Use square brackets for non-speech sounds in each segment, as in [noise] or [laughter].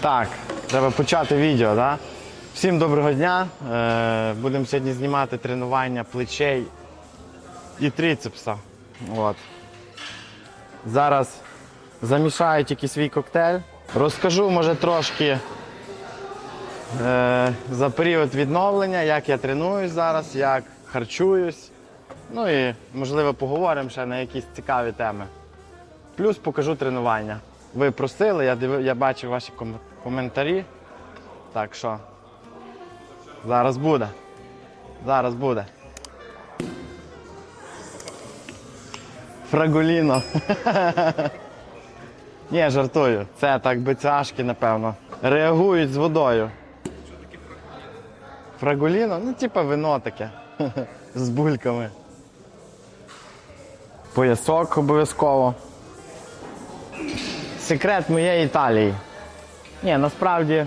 Так, треба почати відео, да? Всім доброго дня. Е, будемо сьогодні знімати тренування плечей і трицепса. От. Зараз замішаю тільки свій коктейль. Розкажу, може, трошки е, за період відновлення, як я тренуюсь зараз, як харчуюсь. Ну і, можливо, поговоримо ще на якісь цікаві теми. Плюс покажу тренування. Ви просили, я дивив, я бачив ваші ком- коментарі. Так що зараз буде. Зараз буде. Фрагуліно. [laughs] Ні, жартую. Це так бицяшки, напевно. Реагують з водою. Фрагуліно? Ну, типа вино таке. [laughs] З бульками. Поясок обов'язково. Секрет моєї Італії. Ні, насправді,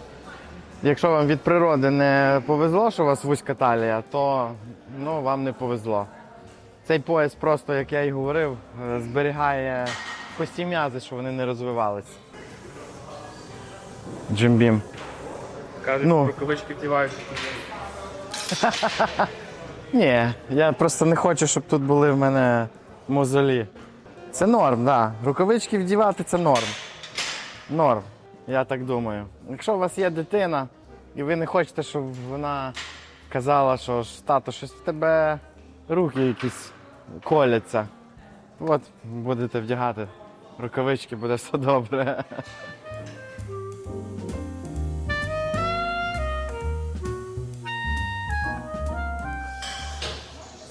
якщо вам від природи не повезло, що у вас вузька талія, то ну, вам не повезло. Цей пояс просто, як я і говорив, е, зберігає кості м'язи, щоб вони не розвивались. Джимбім. Кажуть, Ну. рукавички вдівають. [laughs] Ні, я просто не хочу, щоб тут були в мене мозолі. Це норм, так. Да. Рукавички вдівати це норм. Норм, я так думаю. Якщо у вас є дитина, і ви не хочете, щоб вона казала, що тато, щось в тебе руки якісь коляться. От будете вдягати рукавички, буде все добре.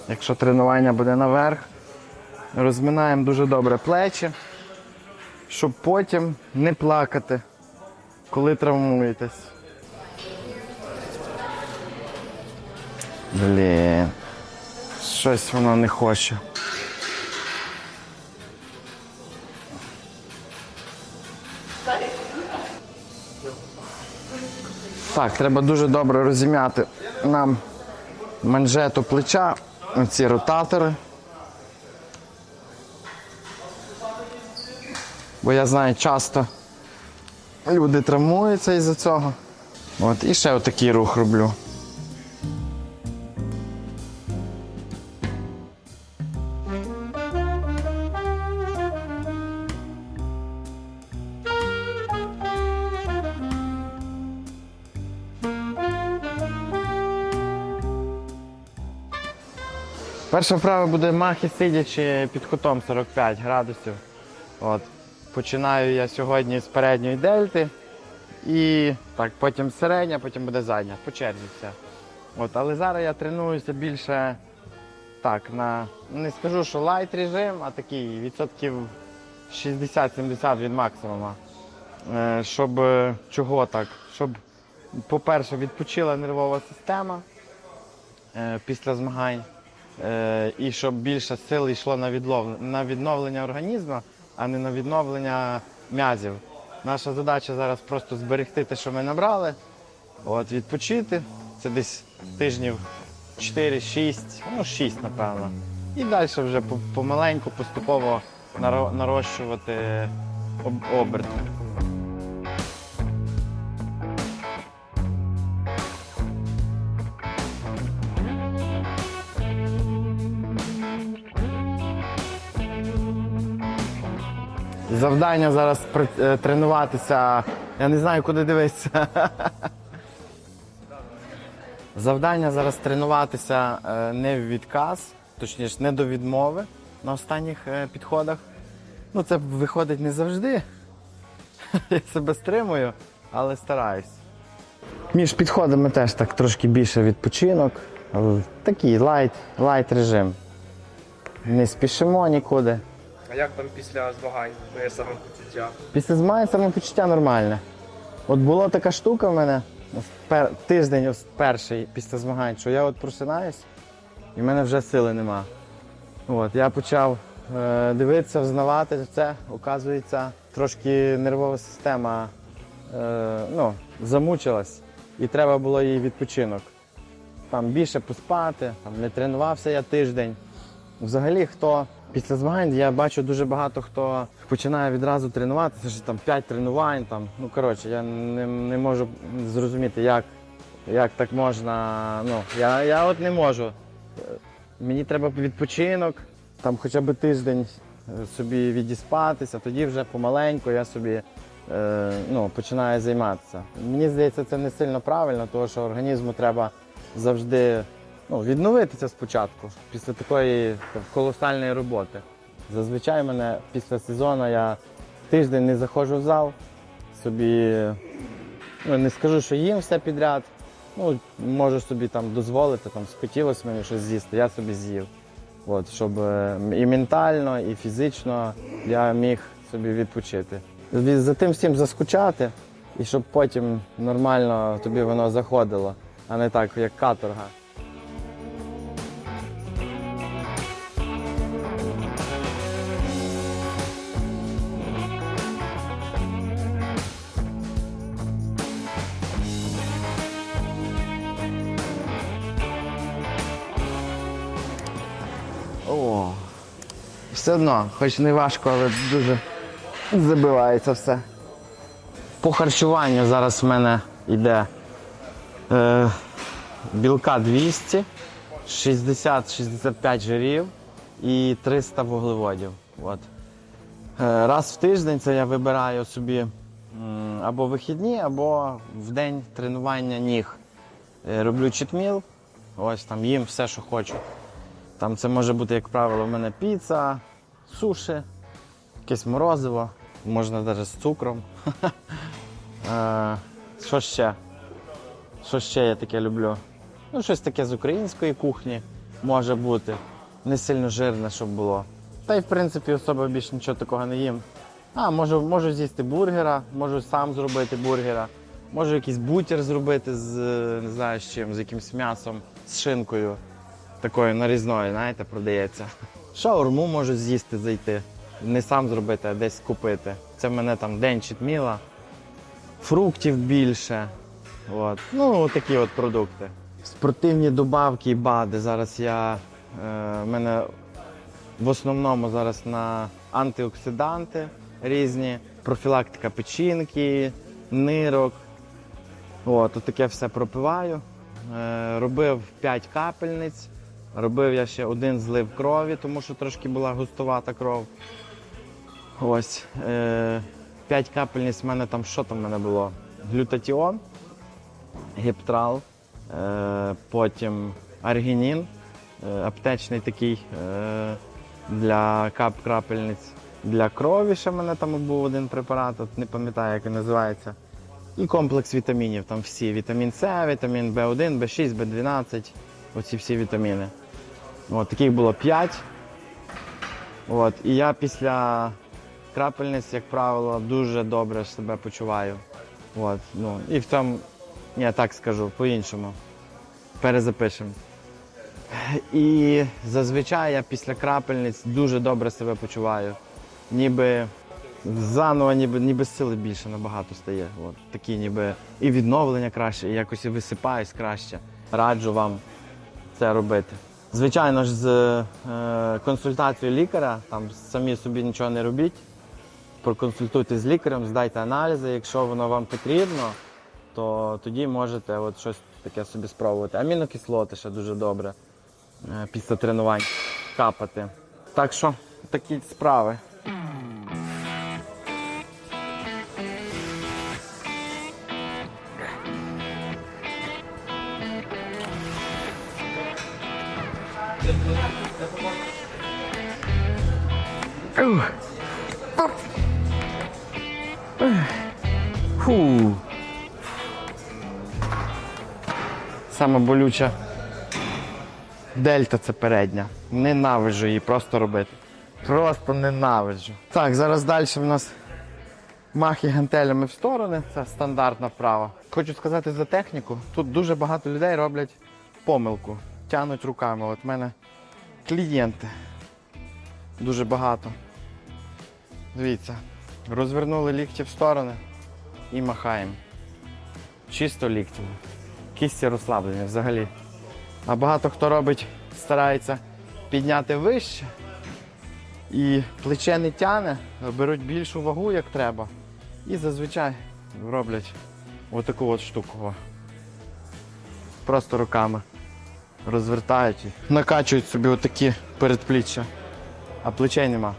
Якщо тренування буде наверх, розминаємо дуже добре плечі, щоб потім не плакати, коли травмуєтесь. Блін, щось воно не хоче. Так, треба дуже добре розім'яти нам манжету плеча, ці ротатори. Бо я знаю, часто люди травмуються із-за цього. От, і ще отакий рух роблю. Перша вправа буде махи сидячи під кутом 45 градусів. От. Починаю я сьогодні з передньої дельти. І так, потім середня, потім буде задня. По черзі все. От, але зараз я тренуюся більше так, на не скажу, що лайт режим, а такий відсотків 60-70 від максимума. Е, щоб е, чого так? Щоб, по-перше, відпочила нервова система е, після змагань. І щоб більше сил йшло на відновлення організму, а не на відновлення м'язів. Наша задача зараз просто зберегти те, що ми набрали, от, відпочити. Це десь тижнів 4-6, ну 6, напевно. І далі вже помаленьку, поступово наро- нарощувати об- оберт. Завдання зараз е, тренуватися. Я не знаю, куди дивитися. Завдання зараз тренуватися е, не в відказ, точніше, не до відмови на останніх е, підходах. Ну, це виходить не завжди. [laughs] Я себе стримую, але стараюсь. Між підходами теж так трошки більше відпочинок. Такий лайт, лайт режим. Не спішимо нікуди. А як там після змагань моє самопочуття? Після змагань самопочуття нормальне. От була така штука в мене пер, тиждень ось перший після змагань, що я от просинаюсь і в мене вже сили нема. От, я почав е, дивитися, взнавати це. Оказується, трошки нервова система е, ну, замучилась і треба було їй відпочинок. Там більше поспати, там не тренувався я тиждень. Взагалі, хто Після змагань я бачу дуже багато хто починає відразу тренуватися, там 5 тренувань. Там. Ну коротше, я не, не можу зрозуміти, як, як так можна. Ну, я, я от не можу. Мені треба відпочинок, там хоча б тиждень е, собі відіспатися, тоді вже помаленьку я собі е, ну, починаю займатися. Мені здається, це не сильно правильно, тому що організму треба завжди ну, відновитися спочатку після такої так, колосальної роботи. Зазвичай мене після сезону я тиждень не заходжу в зал, собі ну, не скажу, що їм все підряд. Ну, можу собі там дозволити, там схотілося мені щось з'їсти, я собі з'їв. От, щоб е, і ментально, і фізично я міг собі відпочити. За тим всім заскучати, і щоб потім нормально тобі воно заходило, а не так, як каторга. Все одно, хоч не важко, але дуже забивається все. По харчуванню зараз в мене йде е, білка 200, 60-65 жирів і 300 вуглеводів. От. Е, раз в тиждень це я вибираю собі або вихідні, або в день тренування ніг. Е, роблю читміл, ось там їм все, що хочу. Там це може бути, як правило, в мене піца, суші, якесь морозиво, можна навіть з цукром. [laughs] Е, Що ще? Що ще я таке люблю? Ну, щось таке з української кухні може бути. Не сильно жирне, щоб було. Та й в принципі особо більше нічого такого не їм. А, можу, можу з'їсти бургера, можу сам зробити бургера, можу якийсь бутер зробити з не знаю з чим, з якимось м'ясом, з шинкою такою нарізною, знаєте, продається. Шаурму можу з'їсти, зайти. Не сам зробити, а десь купити. Це мене там день читміла, фруктів більше. От. Ну, такі от продукти. Спортивні добавки і БАДи. Зараз я. Е, мене в основному зараз на антиоксиданти різні, профілактика печінки, нирок. От, от таке все пропиваю. Е, робив 5 капельниць. Робив я ще один злив крові, тому що трошки була густувата кров. Ось. Е, 5 капельниць в мене там, що там в мене було? Глютатіон, гептрал, е, потім аргінін, е, аптечний такий для кап-крапельниць. Для крові ще в мене там був один препарат, от не пам'ятаю, як він називається. І комплекс вітамінів, там всі. Вітамін С, вітамін В1, В6, В12, оці всі вітаміни. От, таких було 5. От, і я після крапельниць, як правило, дуже добре себе почуваю. От, ну, і в цьому, я так скажу, по-іншому. Перезапишемо. І зазвичай я після крапельниць дуже добре себе почуваю. Ніби заново, ніби, ніби сили більше набагато стає. От, такі ніби і відновлення краще, і якось і висипаюсь краще. Раджу вам це робити. Звичайно ж, з е, консультацією лікаря, там самі собі нічого не робіть. Проконсультуйтесь з лікарем, здайте аналізи. Якщо воно вам потрібно, то тоді можете от щось таке собі спробувати. Амінокислоти ще дуже добре е, після тренувань капати. Так що такі справи. Фу. Саме болюча дельта це передня. Ненавиджу її просто робити. Просто ненавиджу. Так, зараз далі в нас махи гантелями в сторони. Це стандартна вправа. Хочу сказати за техніку. Тут дуже багато людей роблять помилку. Тянуть руками. От мене клієнти. Дуже багато. Дивіться, розвернули лікті в сторони і махаємо. Чисто ліктями. Кісті розслаблені взагалі. А багато хто робить, старається підняти вище і плече не тяне, беруть більшу вагу, як треба. І зазвичай роблять отаку от штуку. Просто руками розвертають і накачують собі отакі передпліччя, а плечей нема.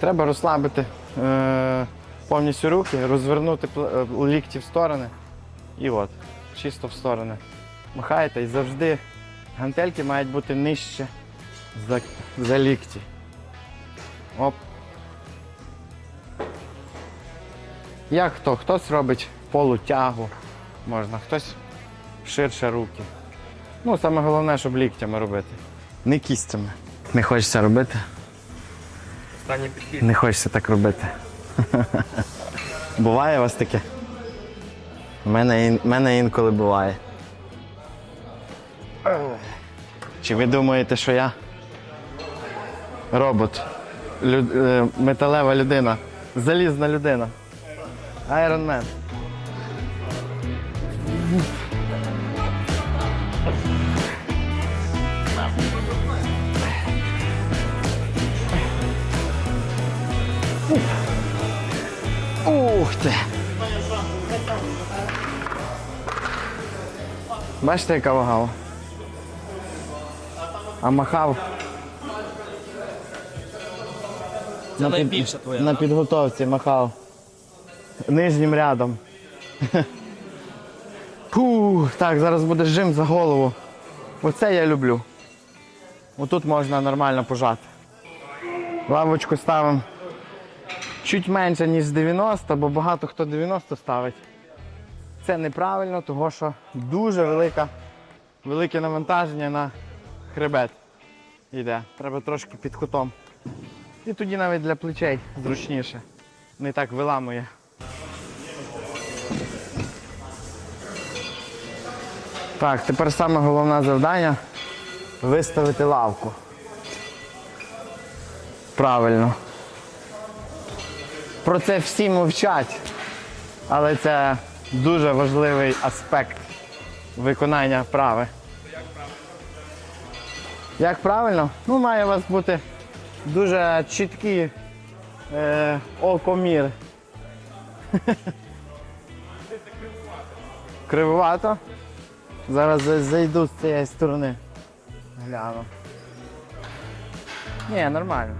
Треба розслабити е- повністю руки, розвернути е, лікті в сторони. І от, чисто в сторони. Махаєте і завжди гантельки мають бути нижче за, за лікті. Оп. Як хто? Хтось робить полутягу можна, хтось ширше руки. Ну, саме головне, щоб ліктями робити. Не кістями. Не хочеться робити. Останній підхід. Не хочеться так робити. Буває у вас таке? У мене, ін- мене інколи буває. Чи ви думаєте, що я робот? Люд, е, металева людина, залізна людина. Iron ти! Бачите, яка вага? А махав. Це найбільша твоя. На підготовці махав. Нижнім рядом. [laughs] Фух, так, зараз буде жим за голову. Оце я люблю. Отут можна нормально пожати. Лавочку ставимо чуть менше, ніж 90, бо багато хто 90 ставить. Це неправильно, тому що дуже велика, велике навантаження на хребет йде. Треба трошки під кутом. І тоді навіть для плечей зручніше. Не так виламує. Так, тепер саме головне завдання виставити лавку. Правильно. Про це всі мовчать, але це дуже важливий аспект виконання вправи. Як правильно? Ну, має у вас бути дуже чіткий е, окомір. [laughs] Кривувато. Зараз зайду з цієї сторони. Гляну. Ні, нормально.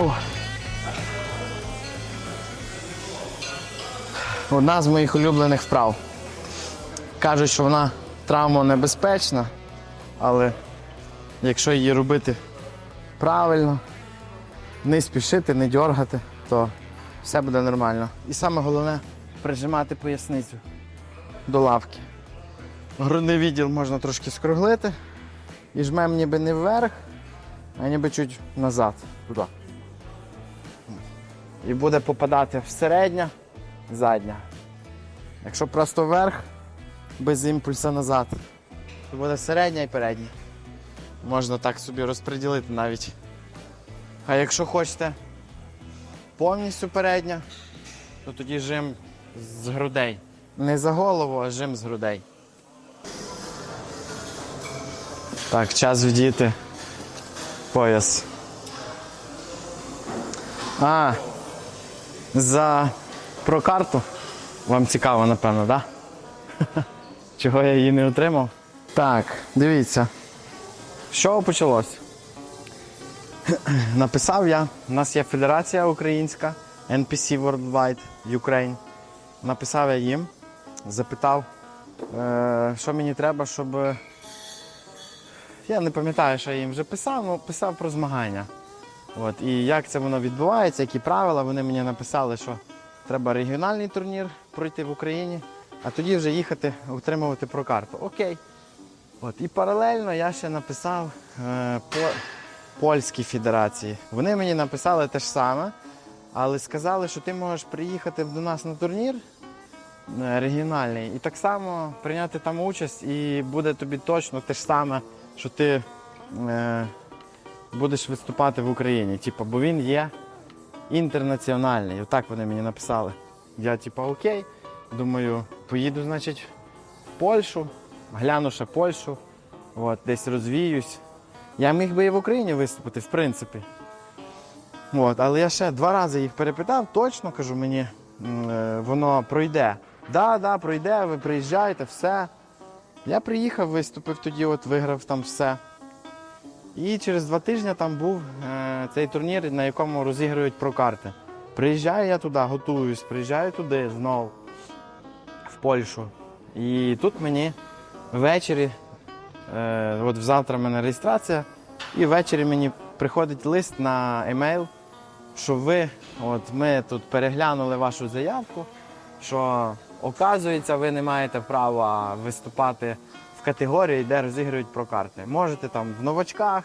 О. Одна з моїх улюблених вправ. Кажуть, що вона травмонебезпечна, але якщо її робити правильно, не спішити, не дергати, то все буде нормально. І саме головне прижимати поясницю до лавки. Грудний відділ можна трошки скруглити і жмемо ніби не вверх, а ніби чуть назад. Туди. І буде попадати в середня, задня. Якщо просто вверх, без імпульсу назад, то буде середня і передня. Можна так собі розподілити навіть. А якщо хочете повністю передня, то тоді жим з грудей. Не за голову, а жим з грудей. Так, час вдіти пояс. А, за про карту. Вам цікаво, напевно, так? Да? [laughs] Чого я її не отримав? Так, дивіться. З чого почалось? [clears throat] Написав я, у нас є Федерація Українська, NPC Worldwide Ukraine. Написав я їм, запитав, е, що мені треба, щоб. Я не пам'ятаю, що я їм вже писав, але писав про змагання. От, і як це воно відбувається, які правила, вони мені написали, що треба регіональний турнір пройти в Україні, а тоді вже їхати отримувати про карту. Окей. От, і паралельно я ще написав е, по польській федерації. Вони мені написали те ж саме, але сказали, що ти можеш приїхати до нас на турнір е, регіональний і так само прийняти там участь, і буде тобі точно те ж саме, що ти е, будеш виступати в Україні. Типу, бо він є інтернаціональний. Отак вони мені написали. Я, типу, окей. Думаю, поїду, значить, в Польщу, гляну ще Польщу, от, десь розвіюсь. Я міг би і в Україні виступити, в принципі. От, але я ще два рази їх перепитав, точно кажу мені, е, воно пройде. Да, да, пройде, ви приїжджаєте, все. Я приїхав, виступив тоді, от виграв там все. І через два тижні там був е, цей турнір, на якому розігрують про карти. Приїжджаю я туди, готуюсь, приїжджаю туди знову, в Польщу. І тут мені ввечері, е, от завтра в мене реєстрація, і ввечері мені приходить лист на емейл, що ви, от ми тут переглянули вашу заявку, що оказується, ви не маєте права виступати в категорії, де розігрують про карти. Можете там в новачках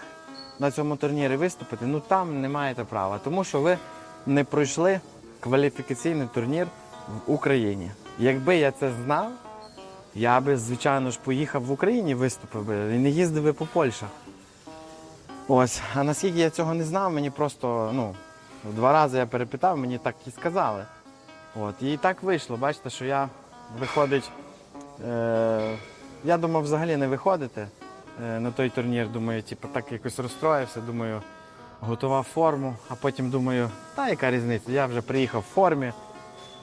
на цьому турнірі виступити, ну там не маєте права, тому що ви не пройшли кваліфікаційний турнір в Україні. Якби я це знав, я би, звичайно ж, поїхав в Україні, виступив би і не їздив би по Польщах. Ось, а наскільки я цього не знав, мені просто, ну, два рази я перепитав, мені так і сказали. От, і так вийшло. Бачите, що я виходить. Е, я думав взагалі не виходити е, на той турнір. Думаю, типу, так якось розстроївся, думаю, готував форму, а потім думаю, та яка різниця, я вже приїхав в формі,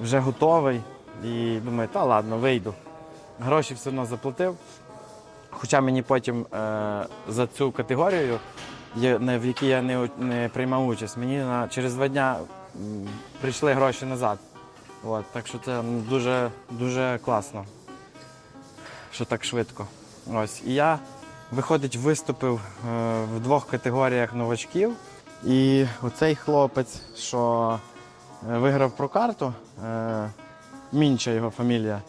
вже готовий. І думаю, та ладно, вийду. Гроші все одно заплатив. Хоча мені потім е, за цю категорію, в якій я не, не приймав участь, мені на, через два дня прийшли гроші назад. От, так що це дуже, дуже класно, що так швидко. Ось. І я, виходить, виступив е, в двох категоріях новачків. І оцей хлопець, що е, виграв про карту, е, Мінча його фамілія,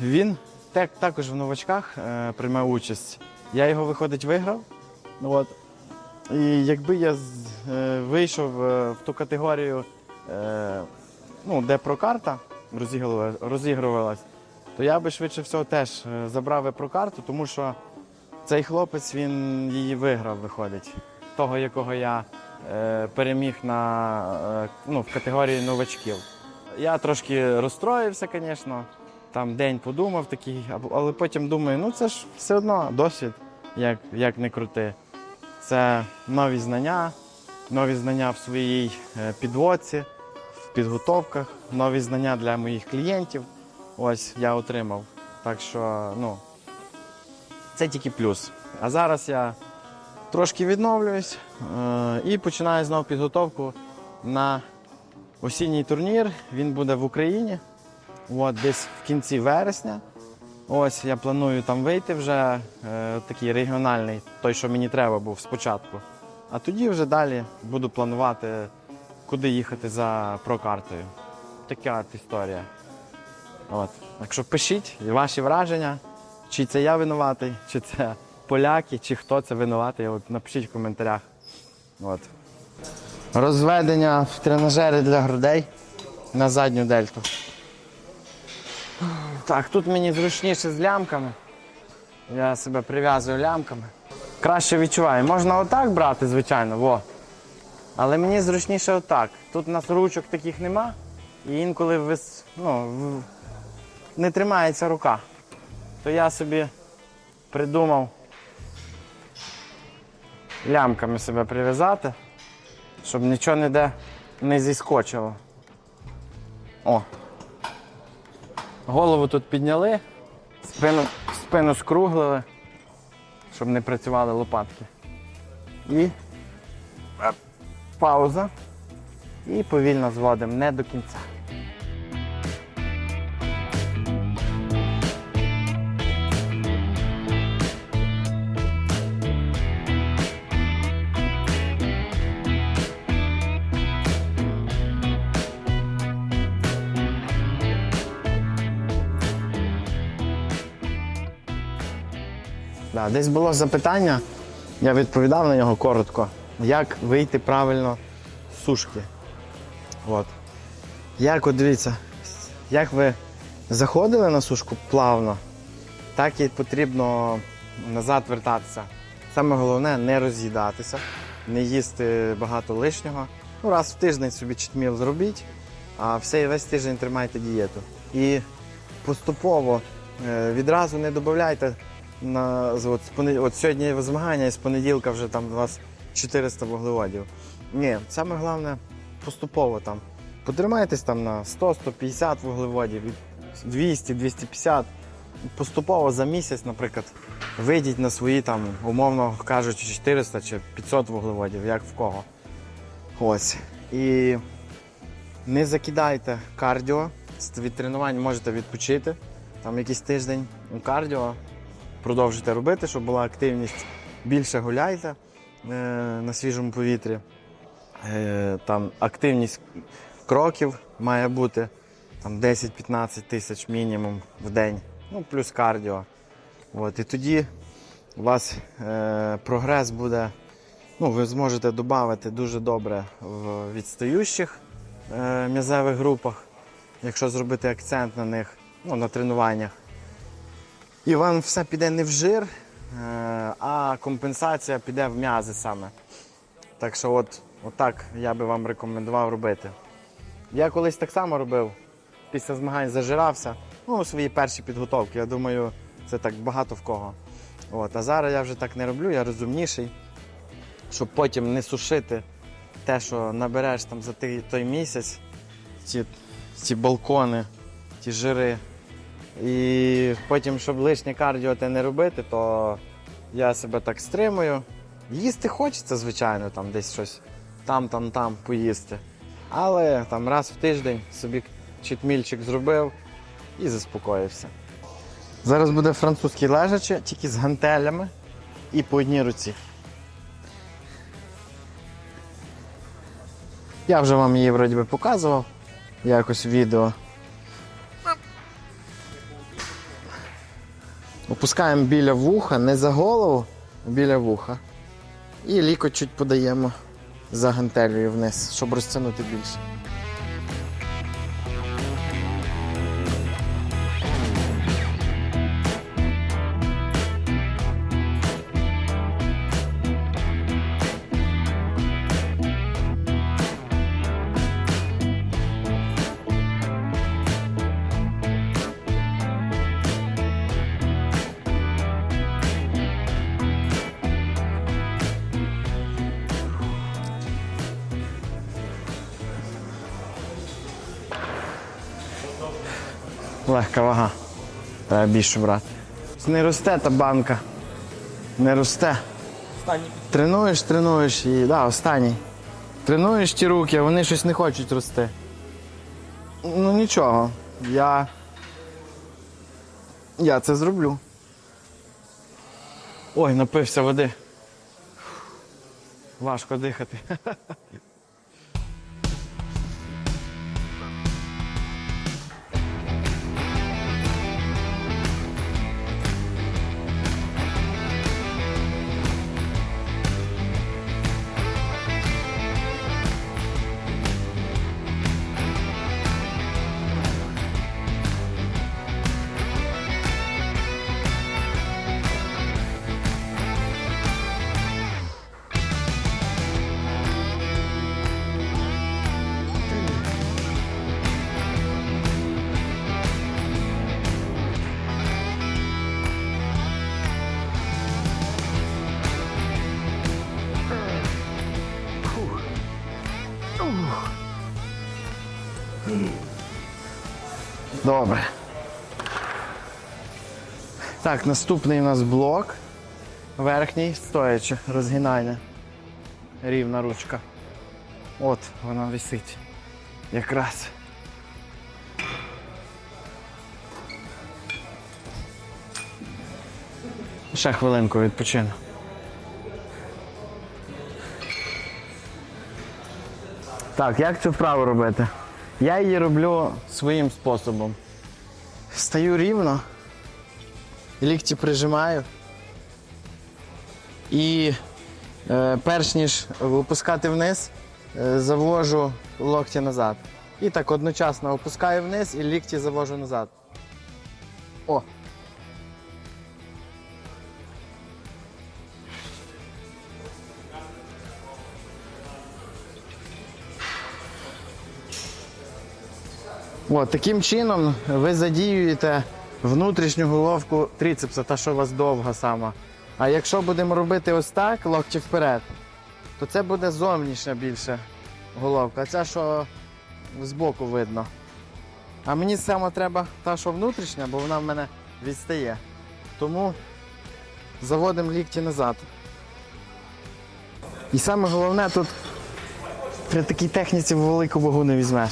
він так, також в новачках приймав участь. Я його, виходить, виграв. От. І якби я вийшов в ту категорію, ну, де прокарта розігрувала- розігрувалась, то я би швидше всього теж е, забрав би прокарту, тому що цей хлопець він її виграв, виходить. Того, якого я е, переміг на, е, ну, в категорії новачків. Я трошки розстроївся, звісно. Там день подумав такий, але потім думаю, ну це ж все одно досвід, як, як не крути. Це нові знання, нові знання в своїй е, підводці, в підготовках, нові знання для моїх клієнтів. Ось я отримав. Так що, ну, це тільки плюс. А зараз я трошки відновлююсь е, і починаю знову підготовку на осінній турнір. Він буде в Україні. От, десь в кінці вересня. Ось я планую там вийти вже е, такий регіональний, той, що мені треба був спочатку. А тоді вже далі буду планувати, куди їхати за прокартою. Така от історія. От. Так що пишіть ваші враження, чи це я винуватий, чи це поляки, чи хто це винуватий. От напишіть в коментарях. От. Розведення в тренажери для грудей на задню дельту. Так, тут мені зручніше з лямками. Я себе прив'язую лямками. Краще відчуваю. Можна отак брати, звичайно, во. Але мені зручніше отак. Тут у нас ручок таких нема. І інколи вис... ну, не тримається рука. То я собі придумав лямками себе прив'язати, щоб нічого ніде не зіскочило. О. Голову тут підняли, спину, спину скруглили, щоб не працювали лопатки. І е, пауза. І повільно зводимо не до кінця. Десь було запитання, я відповідав на нього коротко. Як вийти правильно з сушки? От. Як от дивіться, як ви заходили на сушку плавно, так і потрібно назад вертатися. Саме головне не роз'їдатися, не їсти багато лишнього. Ну, раз в тиждень собі читміл зробіть, а все, весь тиждень тримайте дієту. І поступово е, відразу не додавайте на от, от сьогодні змагання, і з понеділка вже там у вас 400 вуглеводів. Ні, саме головне поступово там. Потримайтесь там на 100-150 вуглеводів, 200-250. Поступово за місяць, наприклад, вийдіть на свої там, умовно кажучи, 400 чи 500 вуглеводів, як в кого. Ось. І не закидайте кардіо. Від тренувань можете відпочити. Там якийсь тиждень кардіо. Продовжуйте робити, щоб була активність. Більше гуляйте е, на свіжому повітрі. Е, там активність кроків має бути там 10-15 тисяч мінімум в день. Ну, плюс кардіо. От, і тоді у вас е, прогрес буде. Ну, ви зможете додати дуже добре в відстаючих е, м'язевих групах, якщо зробити акцент на них, ну, на тренуваннях. І вам все піде не в жир, е, а компенсація піде в м'язи саме. Так що, от, отак я би вам рекомендував робити. Я колись так само робив. Після змагань зажирався. Ну, у своїй першій підготовці. Я думаю, це так багато в кого. От, а зараз я вже так не роблю, я розумніший, щоб потім не сушити те, що набереш там за той місяць, ці, ці балкони, ті жири. І потім, щоб лишнє кардіо те не робити, то я себе так стримую. Їсти хочеться, звичайно, там десь щось там, там, там поїсти. Але там раз в тиждень собі читмільчик зробив і заспокоївся. Зараз буде французький лежачий, тільки з гантелями і по одній руці. Я вже вам її вроді би показував якось відео. Опускаємо біля вуха, не за голову, а біля вуха. І лікоть чуть подаємо за гантелею вниз, щоб розтягнути більше. Легка вага. Треба більше брати. Не росте та банка. Не росте. Тренуєш, тренуєш і. Да, останній. Тренуєш ті руки, а вони щось не хочуть рости. Ну нічого. Я. Я це зроблю. Ой, напився води. Важко дихати. [laughs] Добре. Так, наступний у нас блок. Верхній стоячи, розгинання. Рівна ручка. От вона висить. Якраз. Ще хвилинку відпочину. Так, як цю вправу робити? Я її роблю своїм способом. Стаю рівно, лікті прижимаю. І е, перш ніж опускати вниз, е, завожу локті назад. І так одночасно опускаю вниз і лікті завожу назад. О. От, таким чином ви задіюєте внутрішню головку трицепса, та що у вас довга сама. А якщо будемо робити ось так, локті вперед, то це буде зовнішня більше головка, а ця, що збоку видно. А мені саме треба та, що внутрішня, бо вона в мене відстає. Тому заводимо лікті назад. І саме головне тут при такій техніці велику вагу не візьмеш.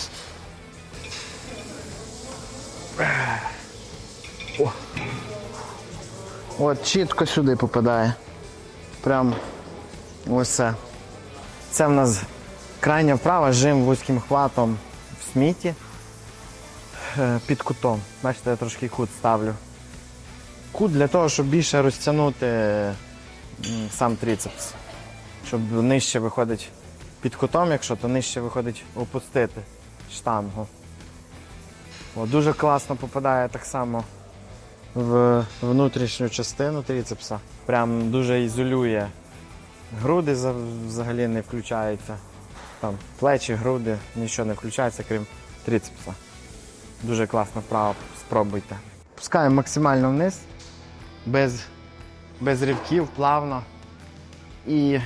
О. От чітко сюди попадає. Прям ось це. Це в нас крайня вправа, жим вузьким хватом в сміті е, під кутом. Бачите, я трошки кут ставлю. Кут для того, щоб більше розтягнути сам трицепс. Щоб нижче виходить під кутом, якщо, то нижче виходить опустити штангу. О, дуже класно попадає так само в внутрішню частину трицепса. Прям дуже ізолює. Груди взагалі не включаються. Там плечі, груди, нічого не включається, крім трицепса. Дуже класна вправа, спробуйте. Пускаємо максимально вниз, без, без ривків, плавно. І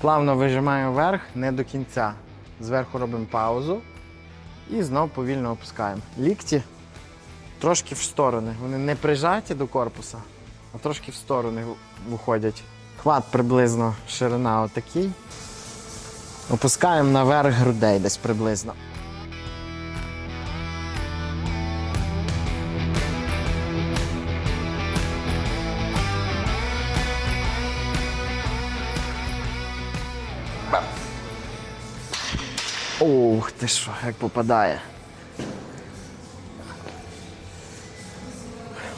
плавно вижимаємо вверх, не до кінця. Зверху робимо паузу і знов повільно опускаємо. Лікті трошки в сторони. Вони не прижаті до корпуса, а трошки в сторони виходять. Хват приблизно ширина отакий. Опускаємо наверх грудей десь приблизно. Ух ти що, як попадає.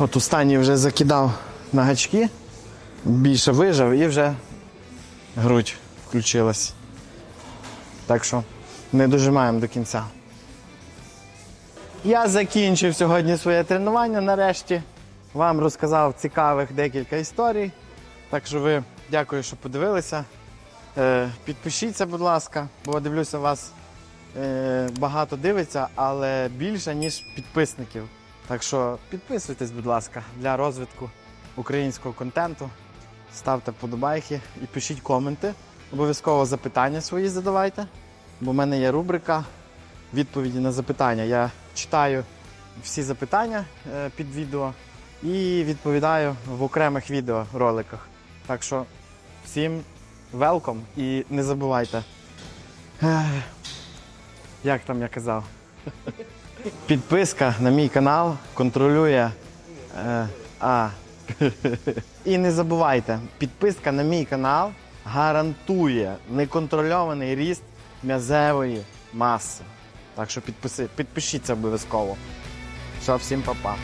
От останній вже закидав на гачки, більше вижав і вже грудь включилась. Так що не дожимаємо до кінця. Я закінчив сьогодні своє тренування нарешті. Вам розказав цікавих декілька історій. Так що ви дякую, що подивилися. Е, підпишіться, будь ласка, бо дивлюся, вас е, багато дивиться, але більше, ніж підписників. Так що підписуйтесь, будь ласка, для розвитку українського контенту. Ставте вподобайки і пишіть коменти. Обов'язково запитання свої задавайте, бо в мене є рубрика відповіді на запитання. Я читаю всі запитання е, під відео і відповідаю в окремих відеороликах. Так що всім велком і не забувайте. Як там я казав? Підписка на мій канал контролює. Е, а. [laughs] І не забувайте, підписка на мій канал гарантує неконтрольований ріст м'язевої маси. Так що підписи, підпишіться обов'язково. Все, всім па-па.